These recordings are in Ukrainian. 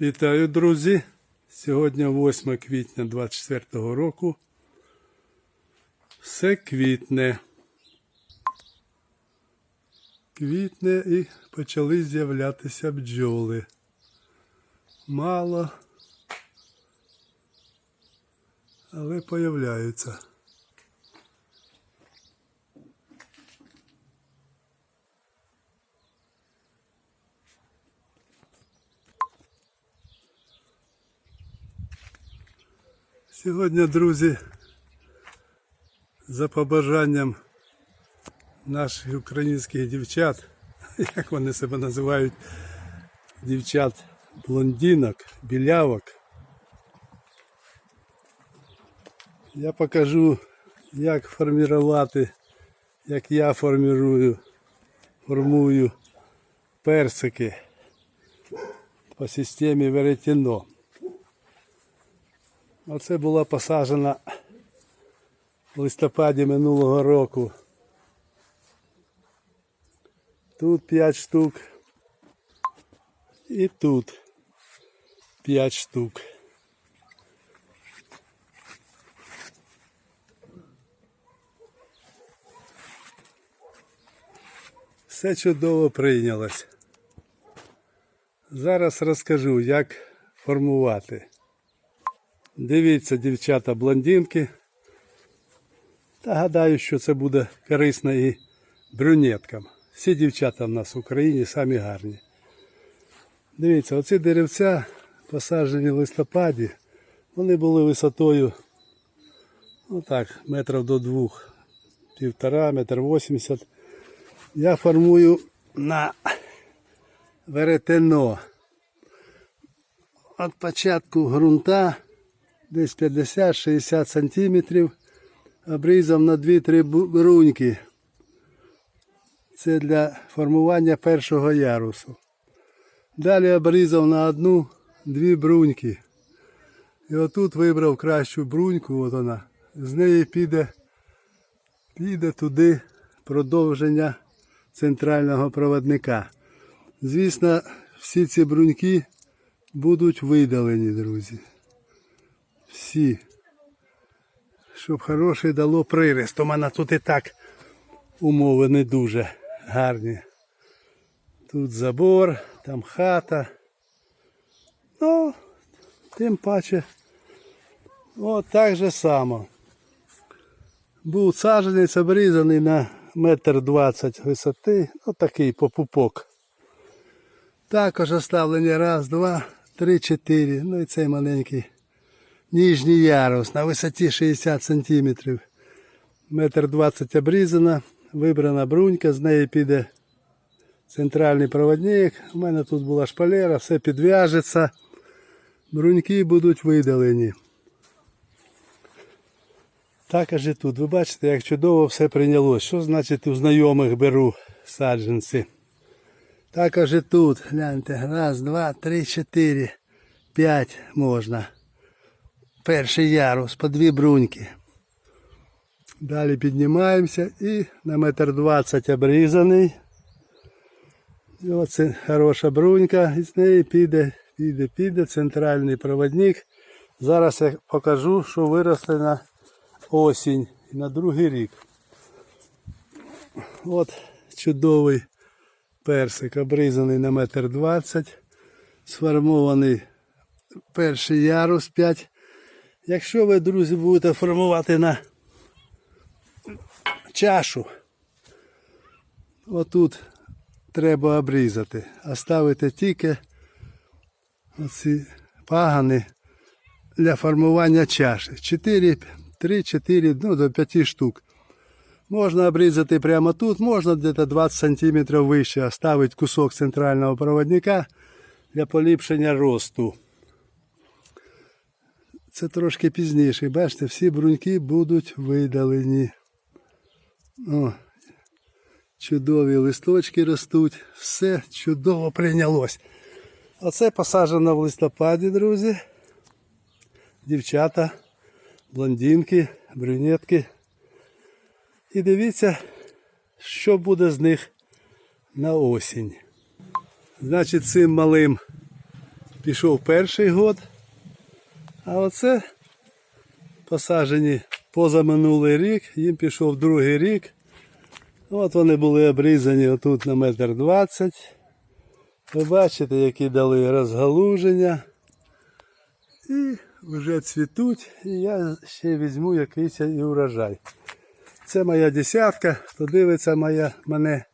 Вітаю, друзі! Сьогодні 8 квітня 24 року. Все квітне. Квітне і почали з'являтися бджоли. Мало, але появляються. Сьогодні, друзі, за побажанням наших українських дівчат, як вони себе називають, дівчат блондинок, білявок, я покажу, як формувати, як я формірую, формую персики по системі веретено. Оце була посаджена в листопаді минулого року. Тут 5 штук. І тут 5 штук. Все чудово прийнялось. Зараз розкажу, як формувати. Дивіться, дівчата блондинки. Та гадаю, що це буде корисно і брюнеткам. Всі дівчата в нас в Україні самі гарні. Дивіться, оці деревця, посаджені в листопаді, вони були висотою отак, метрів до двох, півтора, метр вісімдесят. Я формую на веретено. От початку ґрунта десь 50-60 сантиметрів, обрізав на 2-3 бруньки. Це для формування першого ярусу. Далі обрізав на одну-дві бруньки. І отут вибрав кращу бруньку, от вона. З неї піде, піде туди продовження центрального проводника. Звісно, всі ці бруньки будуть видалені, друзі всі. Щоб хороше дало пририст. У мене тут і так умови не дуже гарні. Тут забор, там хата. Ну, тим паче, от так же само. Був саджанець обрізаний на метр двадцять висоти, ну такий попупок. Також оставлені раз, два, три, чотири. Ну і цей маленький нижній ярус на висоті 60 см. Метр 20 обрізана, вибрана брунька, з неї піде центральний проводник. У мене тут була шпалера, все підв'яжеться. Бруньки будуть видалені. Також і тут. Ви бачите, як чудово все прийнялось. Що значить у знайомих беру саджанці? Також і тут. Гляньте. Раз, два, три, чотири, п'ять можна перший ярус по дві бруньки. Далі піднімаємося і на метр двадцять обрізаний. І оце хороша брунька, і з неї піде, піде, піде центральний проводник. Зараз я покажу, що виросте на осінь на другий рік. От чудовий персик, обрізаний на метр двадцять, сформований перший ярус 5 Якщо ви, друзі, будете формувати на чашу, отут треба обрізати, а ставити тільки оці пагани для формування чаші. 4, 3-4, ну до 5 штук. Можна обрізати прямо тут, можна десь 20 см вище оставити кусок центрального проводника для поліпшення росту. Це трошки пізніше. Бачите, всі бруньки будуть видалені. О, чудові листочки ростуть. Все чудово прийнялось. Оце посаджено в листопаді, друзі. Дівчата, блондинки, брюнетки. І дивіться, що буде з них на осінь. Значить, цим малим пішов перший год. А оце посаджені позаминулий рік, їм пішов другий рік. От вони були обрізані отут на метр двадцять. Ви бачите, які дали розгалуження. І вже цвітуть. І я ще візьму якийсь і урожай. Це моя десятка, хто дивиться моя, мене,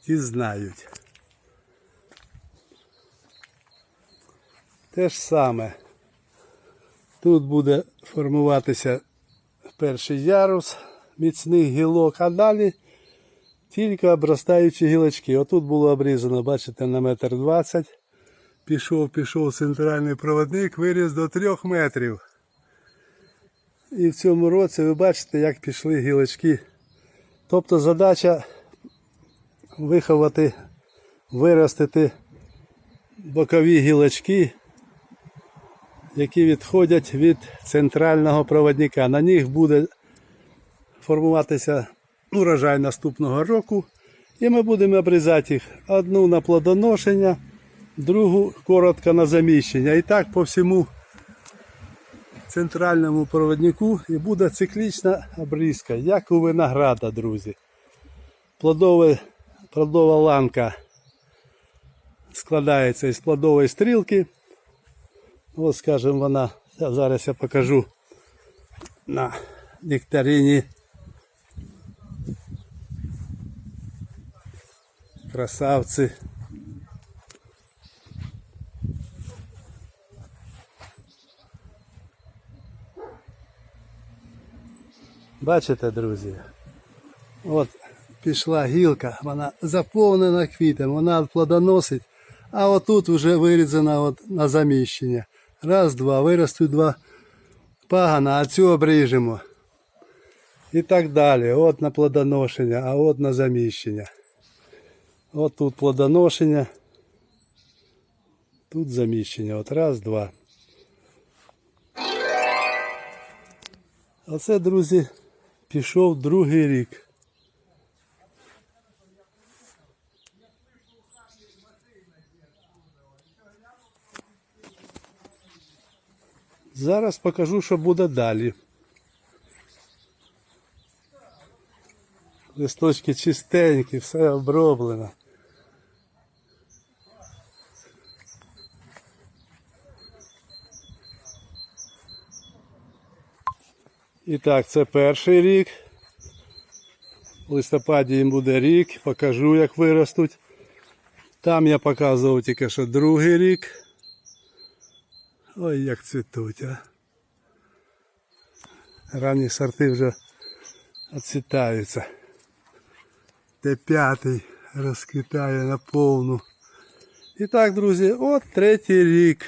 ті знають. Те ж саме. Тут буде формуватися перший ярус міцних гілок, а далі тільки обростаючі гілочки. Отут було обрізано, бачите, на метр двадцять. Пішов, пішов центральний проводник, виріс до трьох метрів. І в цьому році ви бачите, як пішли гілочки. Тобто задача виховати, виростити бокові гілочки, які відходять від центрального проводника. На них буде формуватися урожай наступного року. І ми будемо обрізати їх одну на плодоношення, другу коротко на заміщення. І так по всьому центральному проводнику і буде циклічна обрізка, як у винограда, друзі. Плодове, плодова ланка складається із плодової стрілки. Ось, скажімо, вона, зараз я покажу на нектарині. Красавці. Бачите, друзі? От пішла гілка, вона заповнена квітом, вона плодоносить, а отут вже вирізана от на заміщення. Раз, два, виростуть два пагана, а цю обріжемо. І так далі. От на плодоношення, а от на заміщення. От тут плодоношення. Тут заміщення. От раз, два. Оце, друзі, пішов другий рік. Зараз покажу, що буде далі. Листочки чистенькі, все оброблено. І так, це перший рік. В листопаді їм буде рік, покажу, як виростуть. Там я показував тільки що другий рік. Ой, як цвітуть, а. Ранні сорти вже відцвітаються. Де п'ятий розквітає на повну. І так, друзі, от третій рік.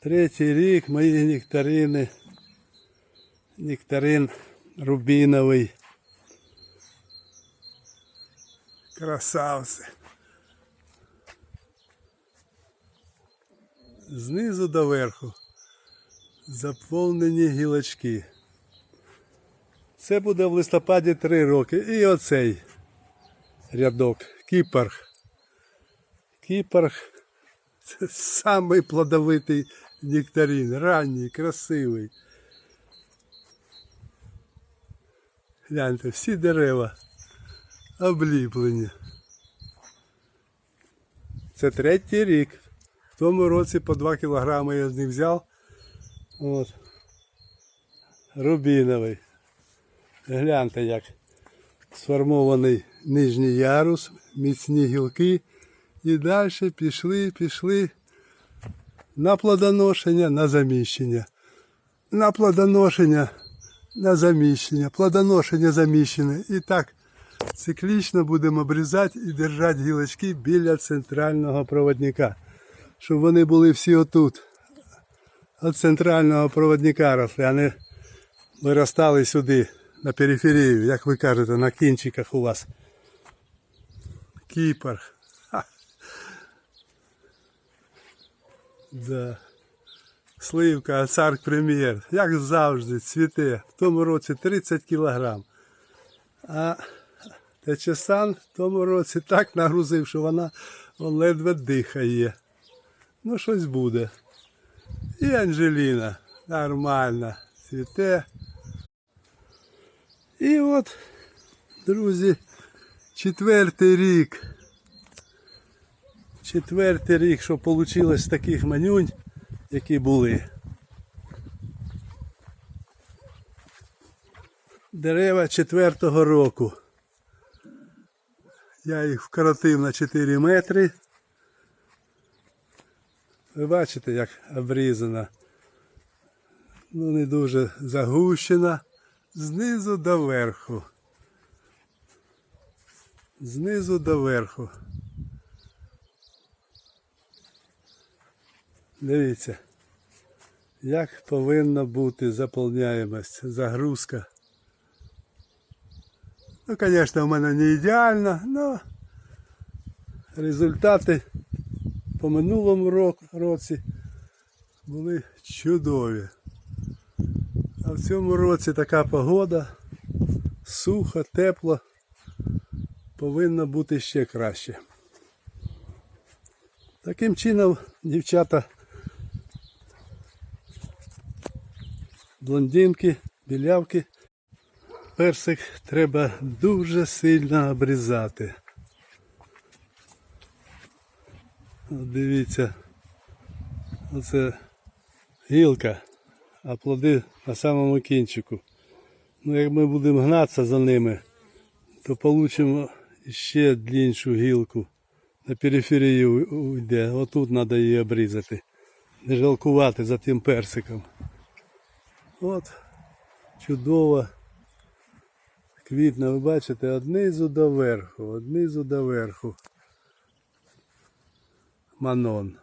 Третій рік мої нектарини. Нектарин рубіновий. Красавці. Знизу до верху заповнені гілочки. Це буде в листопаді 3 роки. І оцей рядок. Кіпарх. Кіпарх це самий плодовитий нектарин. Ранній, красивий. Гляньте, всі дерева обліплені. Це третій рік. В тому році по 2 кілограми я з них взяв. От. Рубіновий. Гляньте, як сформований нижній ярус, міцні гілки. І далі пішли, пішли на плодоношення, на заміщення. На плодоношення, на заміщення, плодоношення заміщення. І так циклічно будемо обрізати і держати гілочки біля центрального проводника. Щоб вони були всі отут. От центрального проводника росли, а не виростали сюди, на периферію, як ви кажете, на кінчиках у вас. Кіпр. Ха. Да. Сливка, цар прем'єр. Як завжди, цвіте. В тому році 30 кілограм. А Течесан в тому році так нагрузив, що вона ледве дихає. Ну, щось буде. І Анжеліна. Нормально. Цвіте. І от, друзі, четвертий рік. Четвертий рік, що вийшло з таких манюнь, які були. Дерева четвертого року. Я їх вкоротив на 4 метри. Ви бачите, як обрізана. Ну, не дуже загущена. Знизу до верху. Знизу до верху. Дивіться, як повинна бути заповняємость, загрузка. Ну, звісно, в мене не ідеально, але результати по минулому році були чудові. А в цьому році така погода, сухо, тепло, повинно бути ще краще. Таким чином, дівчата, блондинки, білявки, персик треба дуже сильно обрізати. От дивіться, оце гілка, а плоди на самому кінчику. Ну, як ми будемо гнатися за ними, то получимо ще дліншу гілку. На периферію уйде. Отут треба її обрізати. Не жалкувати за тим персиком. От, чудово. Квітне, ви бачите, однизу до верху, однизу до верху. Манон.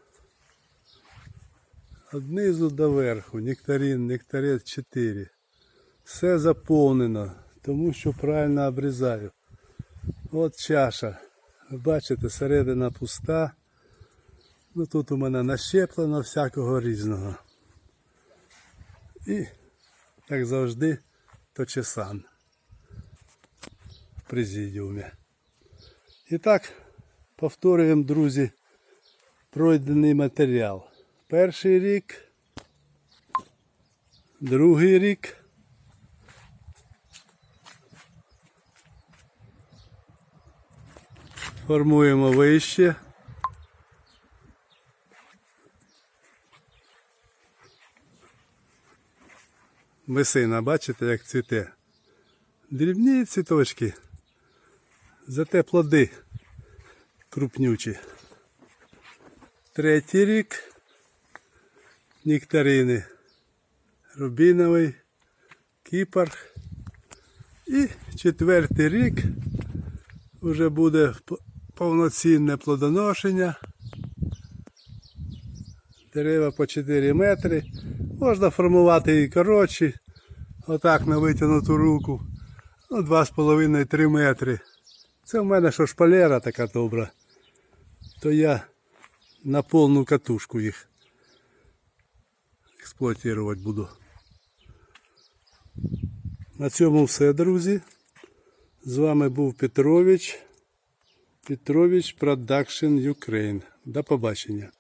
Однизу до верху, нектарин, нектарець 4. Все заповнено, тому що правильно обрізаю. От чаша. Бачите, середина пуста. Ну тут у мене нащеплено всякого різного. І, як завжди, точесан в президіумі. І так, повторюємо, друзі, пройдений матеріал. Перший рік, другий рік. Формуємо вище. Месина, бачите, як цвіте. Дрібні цвіточки. Зате плоди крупнючі. Третій рік. Нектарини. Рубіновий, кіпар. І четвертий рік вже буде повноцінне плодоношення. Дерева по 4 метри. Можна формувати і коротші. Отак на витягнуту руку. Ну, 2,5-3 метри. Це в мене що шпалера така добра. То я на повну катушку їх експлуатувати буду. На цьому все, друзі. З вами був Петрович. Петрович Production Ukraine. До побачення.